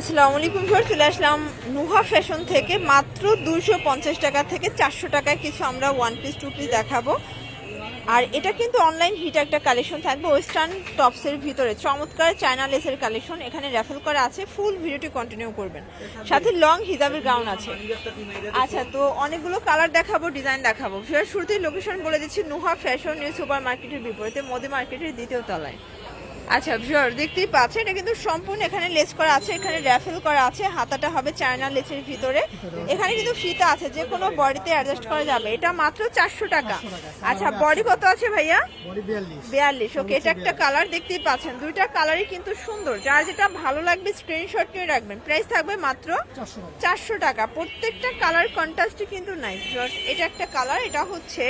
আসসালামু আলাইকুম স্যার চলে আসলাম নুহা ফ্যাশন থেকে মাত্র দুশো পঞ্চাশ টাকা থেকে চারশো টাকায় কিছু আমরা ওয়ান পিস টু পিস দেখাবো। আর এটা কিন্তু অনলাইন হিট একটা কালেকশন থাকবে ওয়েস্টার্ন টপসের ভিতরে। চমৎকার চায়না লেসের কালেকশন এখানে র্যাফেল করা আছে ফুল ভিডিওটি কন্টিনিউ করবেন। সাথে লং হিজাবের গাউন আছে। আচ্ছা তো অনেকগুলো কালার দেখাবো ডিজাইন দেখাবো। ফের শুরুতেই লোকেশন বলে দিচ্ছি, নুহা ফ্যাশন নিউ সুপার মার্কেটের বিপরীতে, মোদি মার্কেটের দ্বিতীয় তলায়। আচ্ছা ভিউয়ার দেখতেই পাচ্ছেন এটা কিন্তু সম্পূর্ণ এখানে লেস করা আছে এখানে র্যাফেল করা আছে হাতাটা হবে চায়না লেসের ভিতরে। এখানে কিন্তু ফিতা আছে যে কোনো বডিতে অ্যাডজাস্ট করা যাবে। এটা মাত্র চারশো টাকা। আচ্ছা বডি কত আছে ভাইয়া? বিয়াল্লিশ। ওকে এটা একটা কালার দেখতেই পাচ্ছেন। দুইটা কালারই কিন্তু সুন্দর। যার যেটা ভালো লাগবে স্ক্রিনশট নিয়ে রাখবেন। প্রাইস থাকবে মাত্র চারশো টাকা। চারশো টাকা। প্রত্যেকটা কালার কন্ট্রাস্টই কিন্তু নাইস এটা একটা কালার এটা হচ্ছে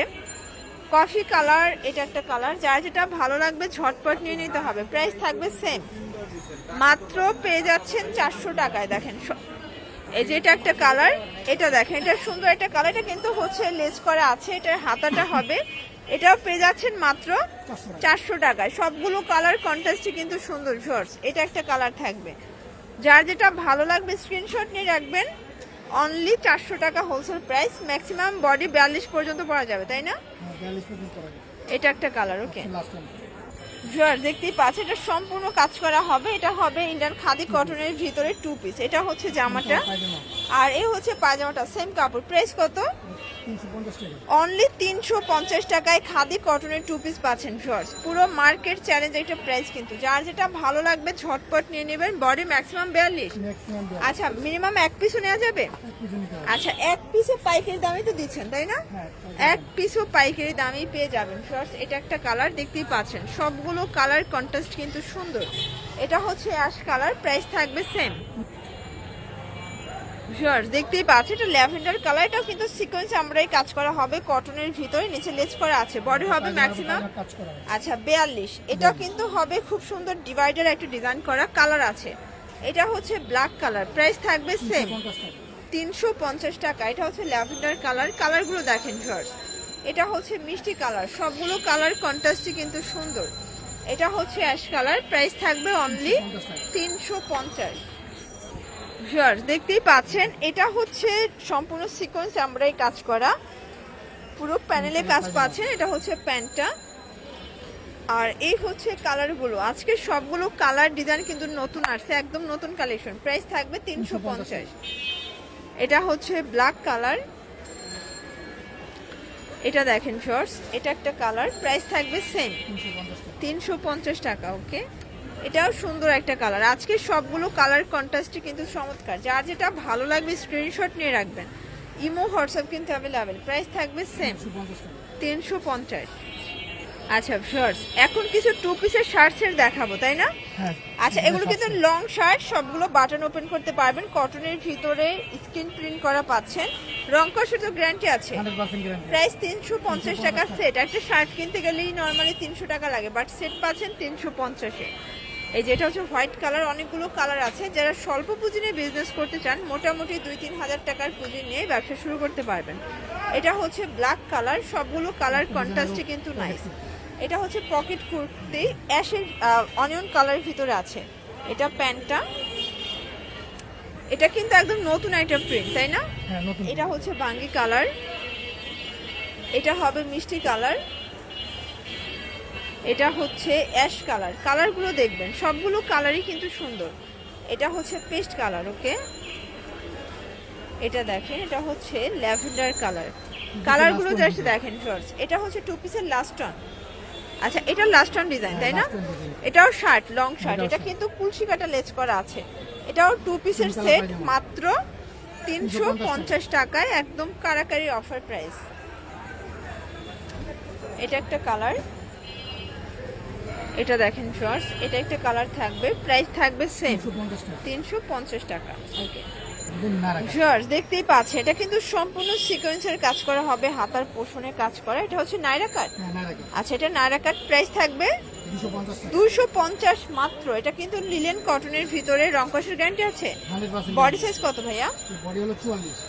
কফি কালার, এটা একটা কালার যার যেটা ভালো লাগবে ঝটপট নিয়ে নিতে হবে। প্রাইস থাকবে সেম মাত্র পেয়ে যাচ্ছেন চারশো টাকায়, দেখেন। এই যে এটা একটা কালার, এটা দেখেন, এটা সুন্দর একটা কালার, এটা কিন্তু হচ্ছে লেস করা আছে, এটার হাতাটা হবে। এটাও পেয়ে যাচ্ছেন মাত্র চারশো চারশো টাকায়। সবগুলো কালার কন্ট্রাস্টই কিন্তু সুন্দর শর্টস এটা একটা কালার থাকবে। যার যেটা ভালো লাগবে স্ক্রিনশট নিয়ে রাখবেন। অনলি চারশো টাকা হোলসেল প্রাইস ম্যাক্সিমাম বডি বিয়াল্লিশ পর্যন্ত পরা যাবে তাই না? হ্যাঁ এটা একটা কালার ওকে টাইম দেখতেই পাচ্ছেন এটা সম্পূর্ণ কাজ করা হবে। এটা হবে ইন্ডিয়ান খাদি কটনের ভিতরে টু পিস এটা হচ্ছে জামাটা। আর এই হচ্ছে পায়জামাটা। সেম কাপড়। প্রাইস কত? অনলি তিনশো পঞ্চাশ টাকায় খাদি কটনের টু পিস পাচ্ছেন শর্টস পুরো মার্কেট চ্যালেঞ্জ একটা প্রাইস কিন্তু। যার যেটা ভালো লাগবে ঝটপট নিয়ে নেবেন। বডি ম্যাক্সিমাম বিয়াল্লিশ। আচ্ছা মিনিমাম এক পিসও নেওয়া যাবে? আচ্ছা এক পিসে পাইকারি দামই তো দিচ্ছেন তাই না? হ্যাঁ এক পিসও পাইকারি দামেই পেয়ে যাবেন। ফার্স্ট এটা একটা কালার দেখতেই পাচ্ছেন। সবগুলো কালার কন্ট্রাস্ট কিন্তু সুন্দর। এটা হচ্ছে অ্যাশ কালার প্রাইস থাকবে সেম শিওর দেখতেই পাচ্ছেন এটা ল্যাভেন্ডার কালার এটাও কিন্তু সিকোয়েন্স আমরাই কাজ করা হবে কটনের ভিতরে নিচে লেজ করা আছে। বডি হবে ম্যাক্সিমাম আচ্ছা বিয়াল্লিশ। এটাও কিন্তু হবে খুব সুন্দর ডিভাইডার একটা ডিজাইন করা কালার আছে। এটা হচ্ছে ব্ল্যাক কালার প্রাইস থাকবে সেম তিনশো পঞ্চাশ টাকা। এটা হচ্ছে ল্যাভেন্ডার কালার। কালারগুলো দেখেন ফার্স্ট এটা হচ্ছে মিষ্টি কালার। সবগুলো কালার কন্ট্রাস্টই কিন্তু সুন্দর। এটা হচ্ছে অ্যাশ কালার। প্রাইস থাকবে অনলি তিনশো পঞ্চাশ। দেখতেই পাচ্ছেন। এটা হচ্ছে সম্পূর্ণ সিকোয়েন্স আমরাই কাজ করা। পুরো প্যানেলে কাজ পাচ্ছেন। এটা হচ্ছে প্যান্টটা। আর এই হচ্ছে কালারগুলো। আজকে সবগুলো কালার ডিজাইন কিন্তু নতুন আসছে। একদম নতুন কালেকশন। প্রাইস থাকবে তিনশো পঞ্চাশ। এটা হচ্ছে ব্ল্যাক কালার এটা দেখেন শর্টস এটা একটা কালার প্রাইস থাকবে সেম তিনশো পঞ্চাশ টাকা ওকে এটাও সুন্দর একটা কালার আজকে সবগুলো কালার কন্ট্রাস্টই কিন্তু চমৎকার। যার যেটা ভালো লাগবে স্ক্রিনশট নিয়ে রাখবেন। ইমো হোয়াটসঅ্যাপ কিন্তু অ্যাভেলেবেল প্রাইস থাকবে সেম তিনশো পঞ্চাশ। আচ্ছা শর্টস এখন কিছু টু পিসের শার্টসের দেখাবো তাই না? হ্যাঁ। আচ্ছা এগুলো কিন্তু লং শার্ট সবগুলো বাটন ওপেন করতে পারবেন কটনের ভিতরে স্ক্রিন প্রিন্ট করা পাচ্ছেন। রং কষের তো গ্যারান্টি আছে। প্রাইস তিনশো পঞ্চাশ টাকা সেট একটা শার্ট কিনতে গেলেই নর্মালি তিনশো টাকা লাগে বাট সেট পাচ্ছেন তিনশো পঞ্চাশে। এই যেটা হচ্ছে হোয়াইট কালার অনেকগুলো কালার আছে। যারা স্বল্প পুঁজি নিয়ে বিজনেস করতে চান মোটামুটি দুই তিন হাজার টাকার পুঁজি নিয়ে ব্যবসা শুরু করতে পারবেন। এটা হচ্ছে ব্ল্যাক কালার সবগুলো কালার কন্ট্রাস্টে কিন্তু নাইস এটা হচ্ছে পকেট কুর্তি অ্যাশের অনিয়ন কালারের ভিতরে আছে। এটা প্যান্টটা। এটা কিন্তু একদম নতুন একটা প্রিন্ট তাই না? হ্যাঁ এটা হচ্ছে বাঙ্গি কালার। এটা হবে মিষ্টি কালার। এটা হচ্ছে অ্যাশ কালার। কালারগুলো দেখবেন সবগুলো কালারই কিন্তু সুন্দর। এটা হচ্ছে পেস্ট কালার ওকে? এটা দেখেন এটা হচ্ছে ল্যাভেন্ডার কালার। কালারগুলো জাস্ট দেখেন ফার্স্ট এটা হচ্ছে টু পিসের লাস্ট অন আচ্ছা এটা লাস্ট অন ডিজাইন তাই না। এটাও শার্ট লং শার্ট এটা কিন্তু কুলসি কাটা লেজ করা আছে। এটাও টু পিসের সেট মাত্র তিনশো পঞ্চাশ টাকায় একদম কারাকারি অফার প্রাইস এটা একটা কালার এটা দেখেন শর্টস এটা একটা কালার থাকবে প্রাইস থাকবে সেম তিনশো পঞ্চাশ টাকা। ওকে দেখতেই পাচ্ছে এটা কিন্তু সম্পূর্ণ সিকোয়েন্সের কাজ করা হবে হাতার পোষণে কাজ করা। এটা হচ্ছে নাইরা কাট হ্যাঁ আচ্ছা এটা নাইরা কাট প্রাইস থাকবে দুশো পঞ্চাশ মাত্র। এটা কিন্তু লিলেন কটনের ভিতরে গ্যারান্টি আছে। বডি সাইজ কত ভাইয়া?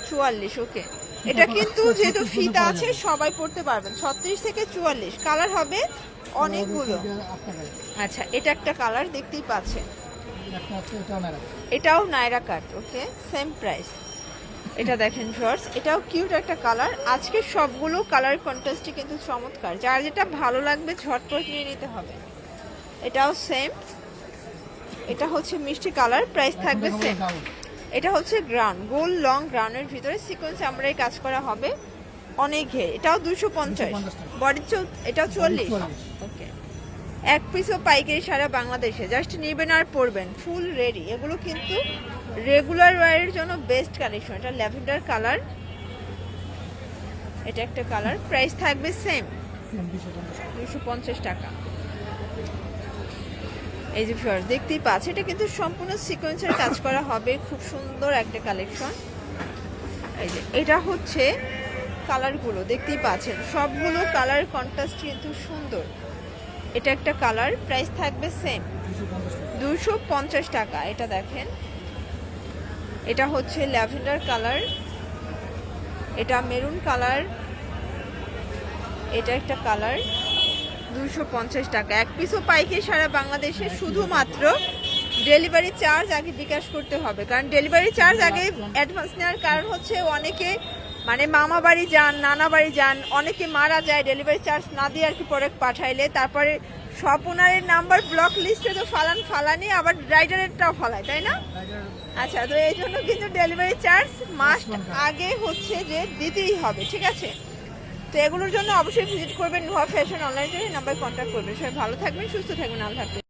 চুয়াল্লিশ। ওকে এটা কিন্তু যেহেতু ফিতা আছে সবাই পড়তে পারবেন। ছত্রিশ থেকে চুয়াল্লিশ। কালার হবে অনেকগুলো। আচ্ছা এটা একটা কালার দেখতেই পাচ্ছেন। এটাও নাইরা এটাও কাট ওকে সেম প্রাইস এটা দেখেন শর্টস এটাও কিউট একটা কালার আজকে সবগুলো কালার কন্ট্রাস্টই কিন্তু চমৎকার। যার যেটা ভালো লাগবে ঝটপট নিয়ে নিতে হবে। এটাও সেম এটা হচ্ছে মিষ্টি কালার প্রাইস থাকবে সেম এটা হচ্ছে গ্রাউন্ড গোল লং গ্রাউন্ডের ভিতরে সিকোয়েন্স আমরা এই কাজ করা হবে অনেক ঘের এটাও দুশো পঞ্চাশ। 250 টাকা। বডি চৌ এটাও চল্লিশ? ওকে এক পিসও পাইকারি সারা বাংলাদেশে। জাস্ট নেবেন আর পরবেন। ফুল রেডি এগুলো কিন্তু রেগুলার ওয়ারের জন্য বেস্ট কালেকশন এটা ল্যাভেন্ডার কালার এটা একটা কালার প্রাইস থাকবে সেম দুশো পঞ্চাশ টাকা। এই যে ফিওর দেখতেই পাচ্ছ, এটা কিন্তু সম্পূর্ণ সিকোয়েন্সের কাজ করা হবে। খুব সুন্দর একটা কালেকশন এই যে, এটা হচ্ছে কালারগুলো দেখতেই পাচ্ছেন, সবগুলো কালার কন্ট্রাস্ট কিন্তু সুন্দর। এটা একটা কালার প্রাইস থাকবে সেম দুশো পঞ্চাশ টাকা, এটা দেখেন। এটা হচ্ছে ল্যাভেন্ডার কালার। এটা মেরুন কালার। এটা একটা কালার। দুশো পঞ্চাশ টাকা। এক পিসও পাইকারি সারা বাংলাদেশে শুধুমাত্র ডেলিভারি চার্জ আগে বিকাশ করতে হবে। কারণ ডেলিভারি চার্জ আগে অ্যাডভান্স নেওয়ার কারণ হচ্ছে অনেকে মানে মামা বাড়ি যান নানা বাড়ি যান অনেকে মারা যায় ডেলিভারি চার্জ না দিয়ে আর কি প্রোডাক্ট পাঠাইলে। তারপরে সব ওনারের নাম্বার ব্লক লিস্টে তো ফালান ফালানি আবার রাইডারেরটাও ফালায় তাই না? আচ্ছা তো এই জন্য কিন্তু ডেলিভারি চার্জ মাস আগে হচ্ছে যে দিতেই হবে ঠিক আছে? তো এগুলোর জন্য অবশ্যই ভিজিট করবেন নোয়া ফ্যাশন অনলাইন নাম্বার কন্ট্যাক্ট করবেন। সবাই ভালো থাকবেন সুস্থ থাকবেন আল্লাহ হাফেজ।